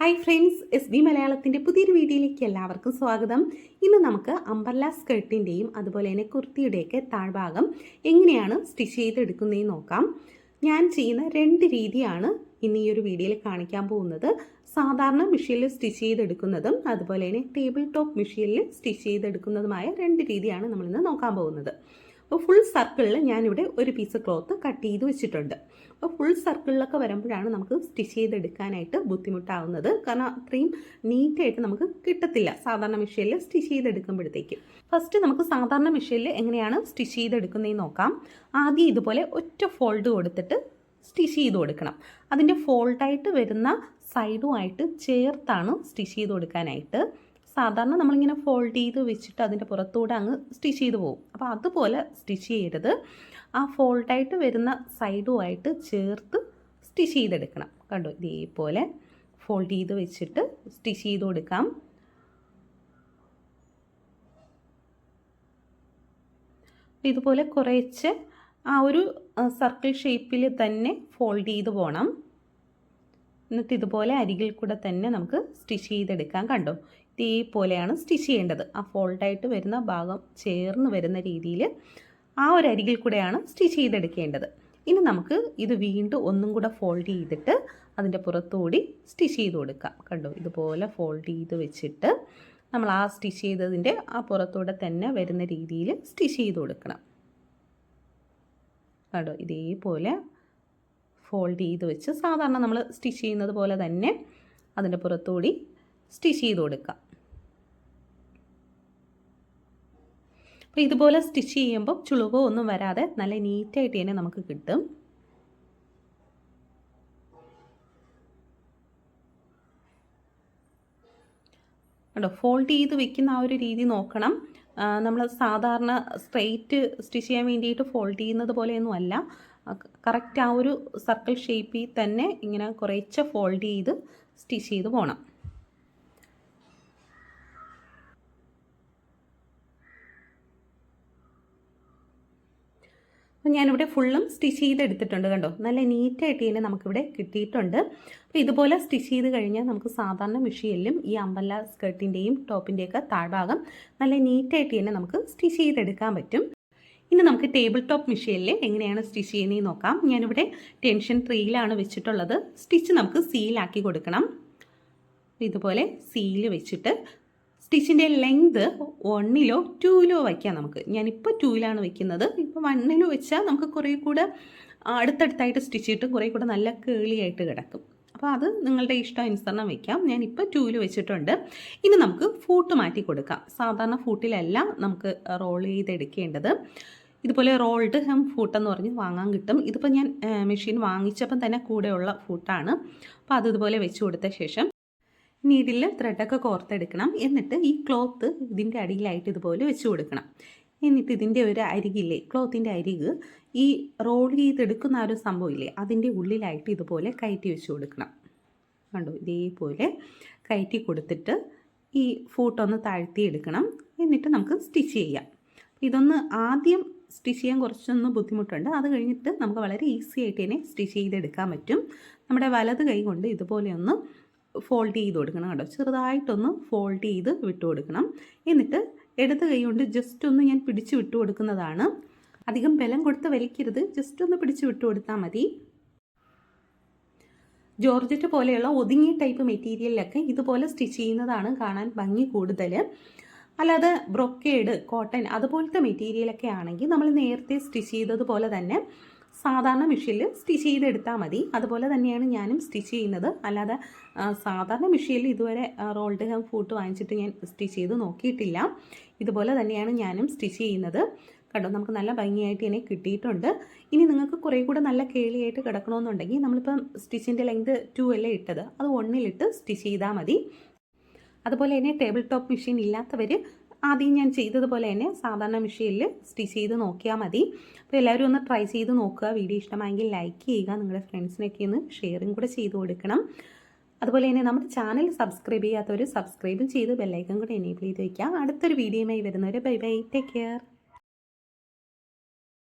Hi friends S B മലയാളത്തിന്റെ പുതിയൊരു വീഡിയോയിലേക്ക് എല്ലാവർക്കും സ്വാഗതം. ഇന്ന് നമുക്ക് അമ്പർല സ്കേർട്ടിന്റെയും അതുപോലെ തന്നെ കുർത്തിയുടെയൊക്കെ താഴ്ഭാഗം എങ്ങനെയാണ് സ്റ്റിച്ച് ചെയ്തെടുക്കുന്നതെന്ന് നോക്കാം. ഞാൻ ചെയ്യുന്ന രണ്ട് രീതിയാണ് ഇന്ന് ഈ ഒരു വീഡിയോയിൽ കാണിക്കാൻ പോകുന്നത്. സാധാരണ മെഷീനിൽ സ്റ്റിച്ച് ചെയ്തെടുക്കുന്നതും അതുപോലെ തന്നെ ടേബിൾ ടോപ്പ് മെഷീനിൽ സ്റ്റിച്ച് ചെയ്തെടുക്കുന്നതുമായ രണ്ട് രീതിയാണ് നമ്മളിന്ന് നോക്കാൻ പോകുന്നത്. അപ്പോൾ ഫുൾ സർക്കിളിൽ ഞാനിവിടെ ഒരു പീസ് ക്ലോത്ത് കട്ട് ചെയ്ത് വെച്ചിട്ടുണ്ട്. അപ്പോൾ ഫുൾ സർക്കിളിലൊക്കെ വരുമ്പോഴാണ് നമുക്ക് സ്റ്റിച്ച് ചെയ്തെടുക്കാനായിട്ട് ബുദ്ധിമുട്ടാവുന്നത്. കാരണം അത്രയും നീറ്റായിട്ട് നമുക്ക് കിട്ടത്തില്ല. സാധാരണ മെഷീനിൽ സ്റ്റിച്ച് ചെയ്തെടുക്കുമ്പോഴത്തേക്ക്. ഫസ്റ്റ് നമുക്ക് സാധാരണ മെഷീനിൽ എങ്ങനെയാണ് സ്റ്റിച്ച് ചെയ്തെടുക്കുന്നതെന്ന് നോക്കാം. ആദ്യം ഇതുപോലെ ഒറ്റ ഫോൾഡ് കൊടുത്തിട്ട് സ്റ്റിച്ച് ചെയ്ത് കൊടുക്കണം. അതിന്റെ ഫോൾഡായിട്ട് വരുന്ന സൈഡുമായിട്ട് ചേർത്താണ് സ്റ്റിച്ച് ചെയ്ത് കൊടുക്കാനായിട്ട്. സാധാരണ നമ്മളിങ്ങനെ ഫോൾഡ് ചെയ്ത് വെച്ചിട്ട് അതിന്റെ പുറത്തൂടെ അങ്ങ് സ്റ്റിച്ച് ചെയ്ത് പോകും അപ്പോൾ അതുപോലെ സ്റ്റിച്ച് ചെയ്യരുത്. ആ ഫോൾഡായിട്ട് വരുന്ന സൈഡുമായിട്ട് ചേർത്ത് സ്റ്റിച്ച് ചെയ്തെടുക്കണം. കണ്ടോ? ഇതേപോലെ ഫോൾഡ് ചെയ്ത് വെച്ചിട്ട് സ്റ്റിച്ച് ചെയ്ത് കൊടുക്കാം. ഇതുപോലെ കുറേച്ച് ആ ഒരു സർക്കിൾ ഷേപ്പിൽ തന്നെ ഫോൾഡ് ചെയ്ത് പോകണം എന്നിട്ട് ഇതുപോലെ അരികിൽ കൂടെ തന്നെ നമുക്ക് സ്റ്റിച്ച് ചെയ്തെടുക്കാം. കണ്ടോ? ഇതേപോലെയാണ് സ്റ്റിച്ച് ചെയ്യേണ്ടത്. ആ ഫോൾഡായിട്ട് വരുന്ന ഭാഗം ചേർന്ന് വരുന്ന രീതിയിൽ ആ ഒരു അരികിൽ കൂടെയാണ് സ്റ്റിച്ച് ചെയ്തെടുക്കേണ്ടത്. ഇനി നമുക്ക് ഇത് വീണ്ടും ഒന്നും കൂടെ ഫോൾഡ് ചെയ്തിട്ട് അതിന്റെ പുറത്തുകൂടി സ്റ്റിച്ച് ചെയ്ത് കൊടുക്കാം. കണ്ടോ? ഇതുപോലെ ഫോൾഡ് ചെയ്ത് വെച്ചിട്ട് നമ്മൾ ആ സ്റ്റിച്ച് ചെയ്തതിന്റെ ആ പുറത്തൂടെ തന്നെ വരുന്ന രീതിയിൽ സ്റ്റിച്ച് ചെയ്ത് കൊടുക്കണം. കണ്ടോ? ഇതേപോലെ ഫോൾഡ് ചെയ്ത് വെച്ച് സാധാരണ നമ്മൾ സ്റ്റിച്ച് ചെയ്യുന്നത് പോലെ തന്നെ അതിന്റെ പുറത്തുകൂടി സ്റ്റിച്ച് ചെയ്ത് കൊടുക്കാം. അപ്പോൾ ഇതുപോലെ സ്റ്റിച്ച് ചെയ്യുമ്പോൾ ചുളിവോ ഒന്നും വരാതെ നല്ല നീറ്റായിട്ട് തന്നെ നമുക്ക് കിട്ടും. കണ്ടോ ഫോൾഡ് ചെയ്ത് വെക്കുന്ന ആ ഒരു രീതി നോക്കണം. നമ്മൾ സാധാരണ സ്ട്രെയിറ്റ് സ്റ്റിച്ച് ചെയ്യാൻ വേണ്ടിയിട്ട് ഫോൾഡ് ചെയ്യുന്നത് പോലെയൊന്നും അല്ല. കറക്റ്റ് ആ ഒരു സർക്കിൾ ഷേപ്പിൽ തന്നെ ഇങ്ങനെ കുറേശ്ശെ ഫോൾഡ് ചെയ്ത് സ്റ്റിച്ച് ചെയ്ത് പോകണം അപ്പോൾ ഞാനിവിടെ ഫുള്ളും സ്റ്റിച്ച് ചെയ്തെടുത്തിട്ടുണ്ട് കണ്ടോ? നല്ല നീറ്റായിട്ട് തന്നെ നമുക്കിവിടെ കിട്ടിയിട്ടുണ്ട്. അപ്പോൾ ഇതുപോലെ സ്റ്റിച്ച് ചെയ്ത് കഴിഞ്ഞാൽ നമുക്ക് സാധാരണ മെഷീനിലും ഈ അമ്പല്ല സ്കേർട്ടിന്റെയും ടോപ്പിന്റെയൊക്കെ താഴ്ഭാഗം നല്ല നീറ്റായിട്ട് തന്നെ നമുക്ക് സ്റ്റിച്ച് ചെയ്തെടുക്കാൻ പറ്റും. ഇനി നമുക്ക് ടേബിൾ ടോപ്പ് മെഷീനിൽ എങ്ങനെയാണ് സ്റ്റിച്ച് ചെയ്യുന്നതെന്ന് നോക്കാം. ഞാനിവിടെ ടെൻഷൻ ത്രീയിലാണ് വെച്ചിട്ടുള്ളത്. സ്റ്റിച്ച് നമുക്ക് സീലാക്കി കൊടുക്കണം. ഇതുപോലെ സീൽ വെച്ചിട്ട് സ്റ്റിച്ചിന്റെ ലെങ്ത് വണ്ണിലോ ടൂയിലോ വയ്ക്കാം നമുക്ക്. ഞാനിപ്പോൾ ടൂയിലാണ് വയ്ക്കുന്നത്. ഇപ്പോൾ വണ്ണിലോ വെച്ചാൽ നമുക്ക് കുറേ കൂടെ അടുത്തടുത്തായിട്ട് സ്റ്റിച്ച് ഇട്ട് കുറേ കൂടെ നല്ല കേളിയായിട്ട് കിടക്കും. അപ്പോൾ അത് നിങ്ങളുടെ ഇഷ്ടാനുസരണം വെക്കാം ഞാനിപ്പോൾ ടൂൽ വെച്ചിട്ടുണ്ട്. ഇനി നമുക്ക് ഫൂട്ട് മാറ്റി കൊടുക്കാം. സാധാരണ ഫൂട്ടിലല്ല നമുക്ക് റോൾ ചെയ്തെടുക്കേണ്ടത്. ഇതുപോലെ റോൾഡ് ഹെം ഫൂട്ടെന്ന് പറഞ്ഞ് വാങ്ങാൻ കിട്ടും. ഇതിപ്പോൾ ഞാൻ മെഷീൻ വാങ്ങിച്ചപ്പം തന്നെ കൂടെയുള്ള ഫൂട്ടാണ് അപ്പോൾ അത് ഇതുപോലെ വെച്ച് കൊടുത്ത ശേഷം നീഡിൽ ത്രെഡൊക്കെ കോർത്തെടുക്കണം. എന്നിട്ട് ഈ ക്ലോത്ത് ഇതിന്റെ അടിയിലായിട്ട് ഇതുപോലെ വെച്ച് കൊടുക്കണം. എന്നിട്ട് ഇതിന്റെ ഒരു അരികില്ലേ ക്ലോത്തിന്റെ അരിക് ഈ റോൾ ചെയ്തെടുക്കുന്ന ഒരു സംഭവമില്ലേ അതിന്റെ ഉള്ളിലായിട്ട് ഇതുപോലെ കയറ്റി വെച്ച് കൊടുക്കണം. കണ്ടോ? ഇതേപോലെ കയറ്റി കൊടുത്തിട്ട് ഈ ഫൂട്ടൊന്ന് താഴ്ത്തി എടുക്കണം എന്നിട്ട് നമുക്ക് സ്റ്റിച്ച് ചെയ്യാം. ഇതൊന്ന് ആദ്യം സ്റ്റിച്ച് ചെയ്യാൻ കുറച്ചൊന്ന് ബുദ്ധിമുട്ടുണ്ട്. അത് കഴിഞ്ഞിട്ട് നമുക്ക് വളരെ ഈസി ആയിട്ട് തന്നെ സ്റ്റിച്ച് ചെയ്തെടുക്കാൻ പറ്റും. നമ്മുടെ വലത് കൈ കൊണ്ട് ഇതുപോലെ ഒന്ന് ഫോൾഡ് ചെയ്ത് കൊടുക്കണം കേട്ടോ. ചെറുതായിട്ടൊന്ന് ഫോൾഡ് ചെയ്ത് വിട്ടു കൊടുക്കണം. എന്നിട്ട് ഇടത് കൈ കൊണ്ട് ജസ്റ്റ് ഒന്ന് ഞാൻ പിടിച്ചു വിട്ടു കൊടുക്കുന്നതാണ്. അധികം ബലം കൊടുത്ത് വലിക്കരുത്. ജസ്റ്റ് ഒന്ന് പിടിച്ചു വിട്ടു കൊടുത്താൽ മതി. ജോർജറ്റ് പോലെയുള്ള ഒതുങ്ങിയ ടൈപ്പ് മെറ്റീരിയലിലൊക്കെ ഇതുപോലെ സ്റ്റിച്ച് ചെയ്യുന്നതാണ് കാണാൻ ഭംഗി കൂടുതൽ. അല്ലാതെ ബ്രൊക്കേഡ് കോട്ടൺ അതുപോലത്തെ മെറ്റീരിയലൊക്കെ ആണെങ്കിൽ നമ്മൾ നേരത്തെ സ്റ്റിച്ച് ചെയ്തതുപോലെ തന്നെ സാധാരണ മെഷീനിൽ സ്റ്റിച്ച് ചെയ്തെടുത്താൽ മതി. അതുപോലെ തന്നെയാണ് ഞാനും സ്റ്റിച്ച് ചെയ്യുന്നത്. അല്ലാതെ സാധാരണ മെഷീനിൽ ഇതുവരെ റോൾഡ് ഹെം ഫൂട്ട് വാങ്ങിച്ചിട്ട് ഞാൻ സ്റ്റിച്ച് ചെയ്ത് നോക്കിയിട്ടില്ല. ഇതുപോലെ തന്നെയാണ് ഞാനും സ്റ്റിച്ച് ചെയ്യുന്നത്. കണ്ടോ നമുക്ക് നല്ല ഭംഗിയായിട്ട് ഇതിനെ കിട്ടിയിട്ടുണ്ട്. ഇനി നിങ്ങൾക്ക് കുറേ കൂടെ നല്ല കേളിയായിട്ട് കിടക്കണമെന്നുണ്ടെങ്കിൽ നമ്മളിപ്പം സ്റ്റിച്ചിന്റെ ലെങ്ത് ടു അല്ലേ ഇട്ടത്? അത് ഒന്നിലിട്ട് സ്റ്റിച്ച് ചെയ്താൽ മതി. അതുപോലെ തന്നെ ടേബിൾ ടോപ്പ് മെഷീൻ ഇല്ലാത്തവർ ആദ്യം ഞാൻ ചെയ്തതുപോലെ തന്നെ സാധാരണ മെഷീനിൽ സ്റ്റിച്ച് ചെയ്ത് നോക്കിയാൽ മതി. അപ്പോൾ എല്ലാവരും ഒന്ന് ട്രൈ ചെയ്ത് നോക്കുക. വീഡിയോ ഇഷ്ടമായെങ്കിൽ ലൈക്ക് ചെയ്യുക. നിങ്ങളുടെ ഫ്രണ്ട്സിനൊക്കെ ഒന്ന് ഷെയറും കൂടെ ചെയ്ത് കൊടുക്കണം. അതുപോലെ തന്നെ നമ്മുടെ ചാനൽ സബ്സ്ക്രൈബ് ചെയ്യാത്തവർ സബ്സ്ക്രൈബും ചെയ്ത് ബെല്ലൈക്കൺ കൂടെ എനേബിൾ ചെയ്ത് വയ്ക്കുക അടുത്തൊരു വീഡിയോയുമായി വരുന്നവർ ബൈ ബൈ ടേക്ക് കെയർ